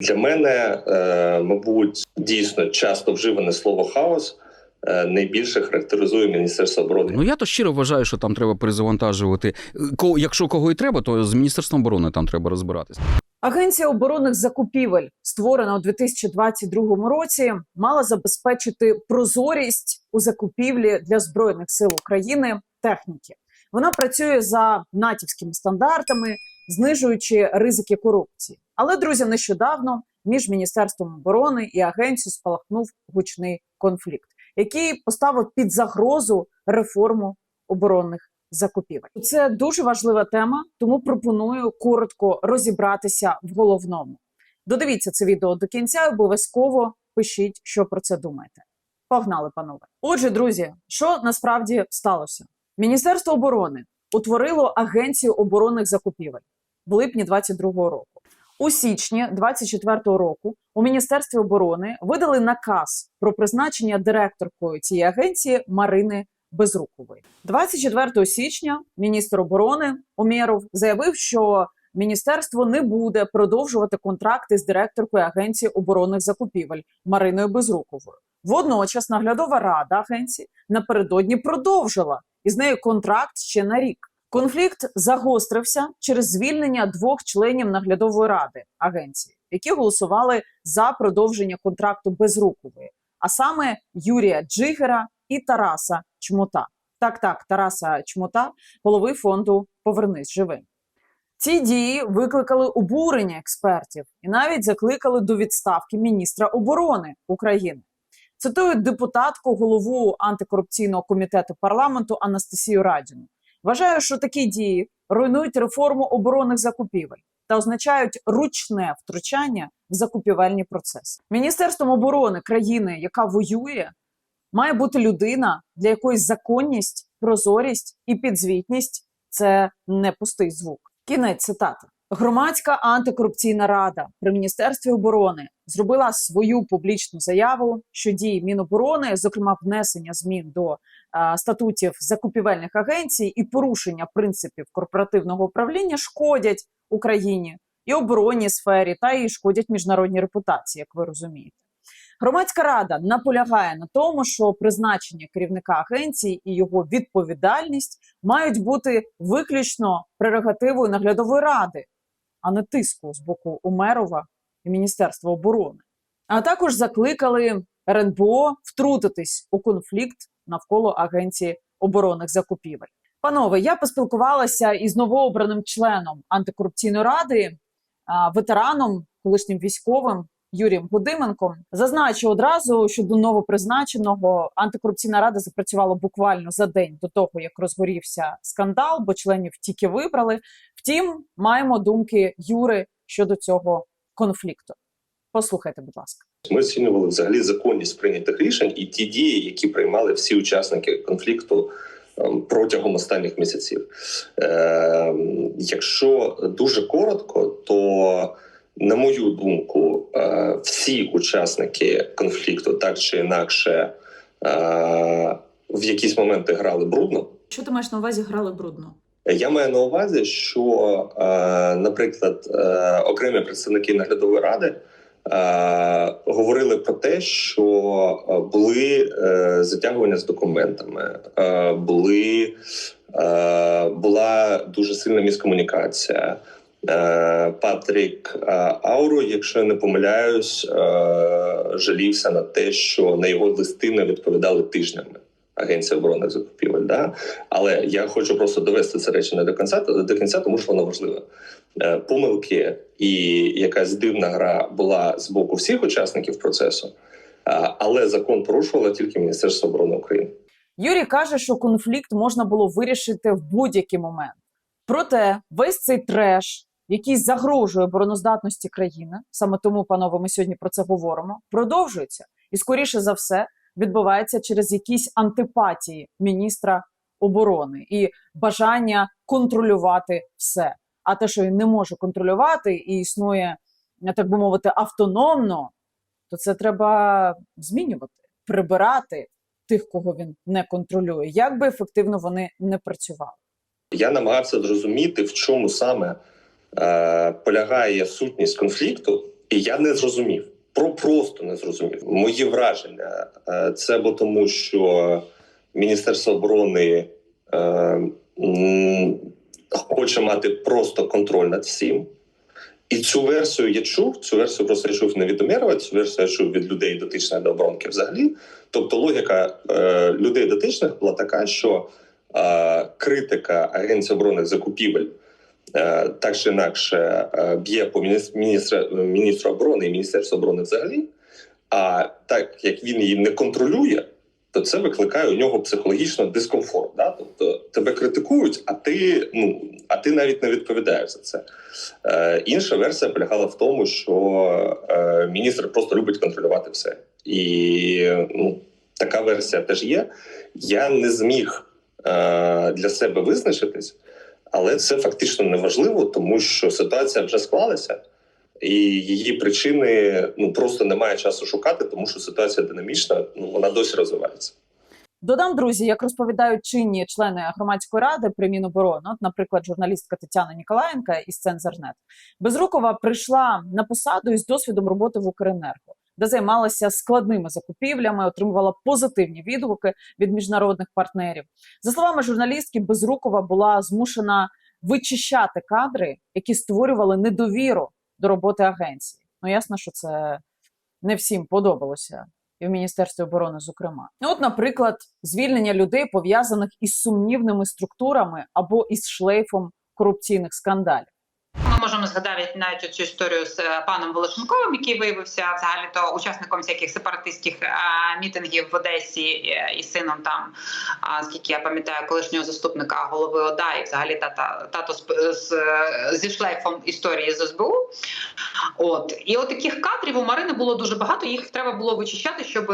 Для мене, е, мабуть, дійсно часто вживане слово хаос е, найбільше характеризує Міністерство оборони. Ну я то щиро вважаю, що там треба перезавантажувати. Ко- Якщо кого і треба, то з міністерством оборони там треба розбиратися. Агенція оборонних закупівель, створена у 2022 році, мала забезпечити прозорість у закупівлі для збройних сил України техніки. Вона працює за натівськими стандартами, знижуючи ризики корупції. Але друзі, нещодавно між міністерством оборони і агенцією спалахнув гучний конфлікт, який поставив під загрозу реформу оборонних закупівель. Це дуже важлива тема, тому пропоную коротко розібратися в головному. Додивіться це відео до кінця і обов'язково пишіть, що про це думаєте. Погнали, панове. Отже, друзі, що насправді сталося? Міністерство оборони утворило агенцію оборонних закупівель в липні 22-го року. У січні 24-го року у Міністерстві оборони видали наказ про призначення директоркою цієї агенції Марини Безрукової. 24 січня міністр оборони Умєров заявив, що міністерство не буде продовжувати контракти з директоркою агенції оборонних закупівель Мариною Безруковою. Водночас наглядова рада агенції напередодні продовжила із нею контракт ще на рік. Конфлікт загострився через звільнення двох членів наглядової ради агенції, які голосували за продовження контракту Безрукової, а саме Юрія Джигера і Тараса Чмота. Так, так, Тараса Чмота, голови фонду Повернись живим. Ці дії викликали обурення експертів і навіть закликали до відставки міністра оборони України. Цитую депутатку голову антикорупційного комітету парламенту Анастасію Радіну. Вважаю, що такі дії руйнують реформу оборонних закупівель та означають ручне втручання в закупівельні процеси. Міністерством оборони країни, яка воює, має бути людина, для якої законність, прозорість і підзвітність це не пустий звук. Кінець цитати. Громадська антикорупційна рада при міністерстві оборони зробила свою публічну заяву, що дії Міноборони, зокрема внесення змін до е, статутів закупівельних агенцій і порушення принципів корпоративного управління шкодять Україні і оборонній сфері, та і шкодять міжнародній репутації, як ви розумієте. Громадська рада наполягає на тому, що призначення керівника агенції і його відповідальність мають бути виключно прерогативою наглядової ради, а не тиску з боку Умерова і Міністерства оборони. А також закликали РНБО втрутитись у конфлікт навколо агенції оборонних закупівель. Панове, я поспілкувалася із новообраним членом антикорупційної ради, ветераном, колишнім військовим Юрієм Гудименком. Зазначу одразу, що до новопризначеного антикорупційна рада запрацювала буквально за день до того, як розгорівся скандал, бо членів тільки вибрали. Втім, маємо думки Юри щодо цього конфлікту. Послухайте, будь ласка. Ми оцінювали взагалі законність прийнятих рішень і ті дії, які приймали всі учасники конфлікту ем, протягом останніх місяців. Е, якщо дуже коротко, то на мою думку, е, всі учасники конфлікту так чи інакше е, в якісь моменти грали брудно. Що ти маєш на увазі грали брудно? Я маю на увазі, що, е, наприклад, окремі представники наглядової ради говорили про те, що були затягування з документами, були, була дуже сильна міскомунікація. Е, Патрік е, Ауро, якщо я не помиляюсь, е, жалівся на те, що на його листи не відповідали тижнями. Агенція оборонних закупівель, да але я хочу просто довести це речення до кінця, до кінця, тому що воно важливе. Помилки і якась дивна гра була з боку всіх учасників процесу, але закон порушувало тільки Міністерство оборони України. Юрій каже, що конфлікт можна було вирішити в будь-який момент. Проте весь цей треш, який загрожує обороноздатності країни, саме тому, панове, ми сьогодні про це говоримо, продовжується і скоріше за все відбувається через якісь антипатії міністра оборони і бажання контролювати все. А те, що він не може контролювати і існує, так би мовити, автономно, то це треба змінювати, прибирати тих, кого він не контролює, як би ефективно вони не працювали. Я намагався зрозуміти, в чому саме е, полягає сутність конфлікту, І я не зрозумів. Про просто не зрозумів. Мої враження е, це або тому, що Міністерство оборони е, хоче мати просто контроль над всім. І цю версію я чув. Цю версію просто я чув не від Умєрова, цю версію я чув від людей дотичних до оборонки взагалі. Тобто логіка е, людей дотичних була така, що е, критика Агенції оборонних закупівель так чи інакше е, б'є по міністр, міністра, міністру оборони і Міністерству оборони взагалі. А так як він її не контролює, то це викликає у нього психологічно дискомфорт. Да? Тобто тебе критикують, а ти ну а ти навіть не відповідаєш за це. Е, інша версія полягала в тому, що е, міністр просто любить контролювати все. І ну, така версія теж є. Я не зміг е, для себе визначитись, але це фактично неважливо, тому що ситуація вже склалася. І її причини ну просто немає часу шукати, тому що ситуація динамічна, ну вона досі розвивається. Додам, друзі, як розповідають чинні члени громадської ради при Міноборони, от, наприклад, журналістка Тетяна Ніколаєнка із Цензорнет, Безрукова прийшла на посаду із досвідом роботи в Укренерго, де займалася складними закупівлями, отримувала позитивні відгуки від міжнародних партнерів. За словами журналістки, Безрукова була змушена вичищати кадри, які створювали недовіру до роботи агенції. Ну ясно, що це не всім подобалося і в Міністерстві оборони, зокрема. Ну, от, наприклад, звільнення людей пов'язаних із сумнівними структурами або із шлейфом корупційних скандалів. Можемо згадати навіть цю історію з е, паном Волошенковим, який виявився взагалі то учасником всяких сепаратистських е, мітингів в Одесі е, і сином там, скільки я пам'ятаю, колишнього заступника голови ОДА і взагалі тата тато з, зі шлейфом історії з СБУ. От і от таких кадрів у Марини було дуже багато. Їх треба було вичищати, щоб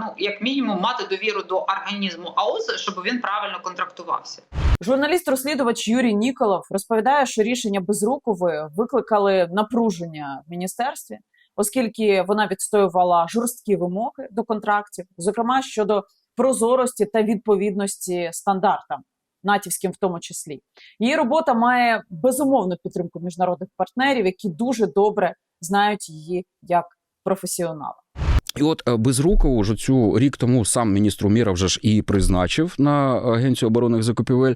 ну як мінімум мати довіру до організму АОС, щоб він правильно контрактувався. Журналіст-розслідувач Юрій Ніколов розповідає, що рішення Безрукової викликали напруження в міністерстві, оскільки вона відстоювала жорсткі вимоги до контрактів, зокрема щодо прозорості та відповідності стандартам, натівським в тому числі. Її робота має безумовну підтримку міжнародних партнерів, які дуже добре знають її як професіонала. І от е, Безрукову ж цю рік тому сам міністр Умєров вже ж і призначив на агенцію оборонних закупівель.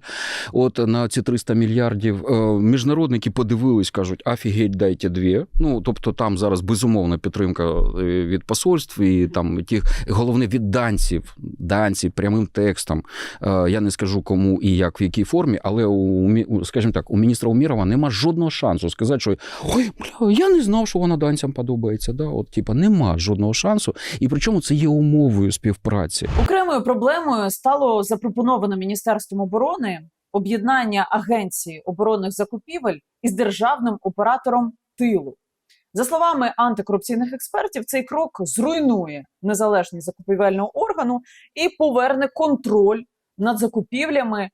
От на ці 300 мільярдів Е, міжнародники подивились, кажуть, афігеть, дайте дві. Ну тобто там зараз безумовна підтримка е, від посольств і там тих головне від данців, данці прямим текстом. Я не скажу кому і як в якій формі, але у скажімо так, у міністра Умєрова нема жодного шансу сказати, що ой, бля, я не знав, що вона данцям подобається. Да? От, типа, нема жодного шансу. І причому це є умовою співпраці. Окремою проблемою стало запропоноване Міністерством оборони об'єднання агенції оборонних закупівель із державним оператором тилу. За словами антикорупційних експертів, цей крок зруйнує незалежність закупівельного органу і поверне контроль над закупівлями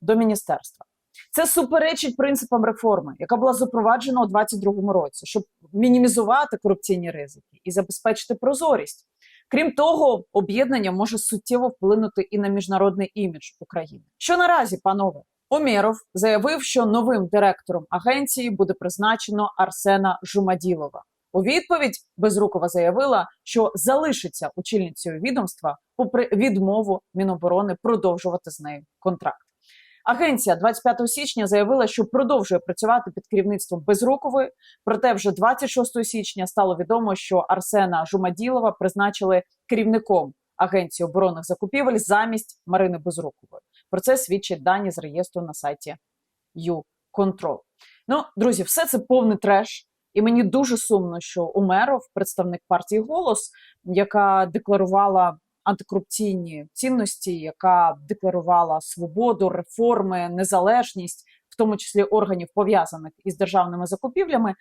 до міністерства. Це суперечить принципам реформи, яка була запроваджена у 2022 році, щоб мінімізувати корупційні ризики і забезпечити прозорість. Крім того, об'єднання може суттєво вплинути і на міжнародний імідж України. Що наразі, панове, Омєров заявив, що новим директором агенції буде призначено Арсена Жумаділова. У відповідь Безрукова заявила, що залишиться очільницею відомства, попри відмову Міноборони продовжувати з нею контракт. Агенція 25 січня заявила, що продовжує працювати під керівництвом Безрукової. Проте вже 26 січня стало відомо, що Арсена Жумаділова призначили керівником Агенції оборонних закупівель замість Марини Безрукової. Про це свідчать дані з реєстру на сайті YouControl. Ну, друзі, все це повний треш. І мені дуже сумно, що Умеров, представник партії Голос, яка декларувала антикорупційні цінності, яка декларувала свободу, реформи, незалежність, в тому числі органів пов'язаних із державними закупівлями,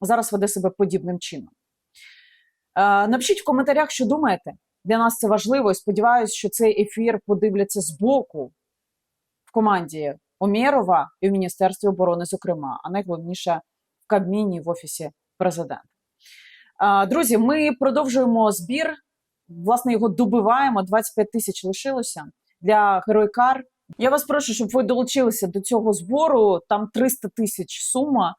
зараз веде себе подібним чином. Е, напишіть в коментарях, що думаєте. Для нас це важливо, і сподіваюся, що цей ефір подивляться збоку в команді Омєрова і в Міністерстві оборони, зокрема, а найголовніше в Кабміні в офісі президента. Е, Друзі, ми продовжуємо збір. Власне, його добиваємо. 25 тисяч лишилося для геройкар. Я вас прошу, щоб ви долучилися до цього збору. Там 300 тисяч сума.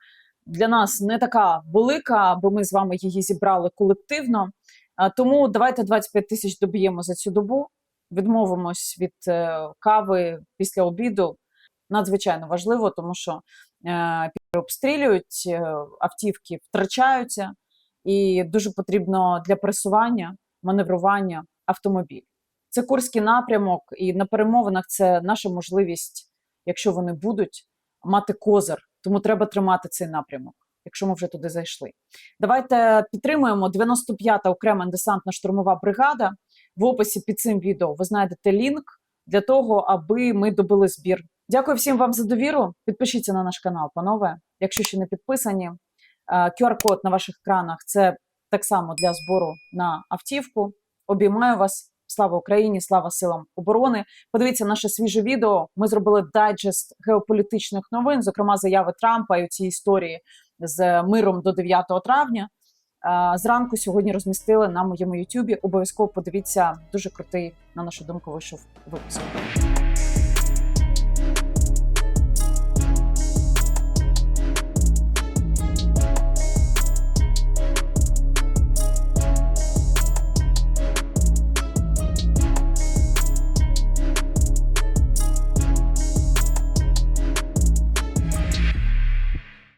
для нас не така велика, бо ми з вами її зібрали колективно. Тому давайте 25 тисяч доб'ємо за цю добу. Відмовимось від е, кави після обіду. Надзвичайно важливо, тому що е, обстрілюють, е, автівки втрачаються, і дуже потрібно для пересування, маневрування автомобіль. Це Курський напрямок, і на перемовинах це наша можливість, якщо вони будуть, мати козир. Тому треба тримати цей напрямок, якщо ми вже туди зайшли. Давайте підтримуємо 95-та окрема десантна штурмова бригада. В описі під цим відео ви знайдете лінк для того, аби ми добили збір. Дякую всім вам за довіру. Підпишіться на наш канал, панове. Якщо ще не підписані, Е, QR-код на ваших екранах це так само для збору на автівку. Обіймаю вас. Слава Україні, слава силам оборони. Подивіться наше свіже відео. Ми зробили дайджест геополітичних новин, зокрема заяви Трампа і ці історії з миром до 9 травня. Зранку сьогодні розмістили на моєму Ютубі. Обов'язково подивіться дуже крутий, на нашу думку, вийшов випуск.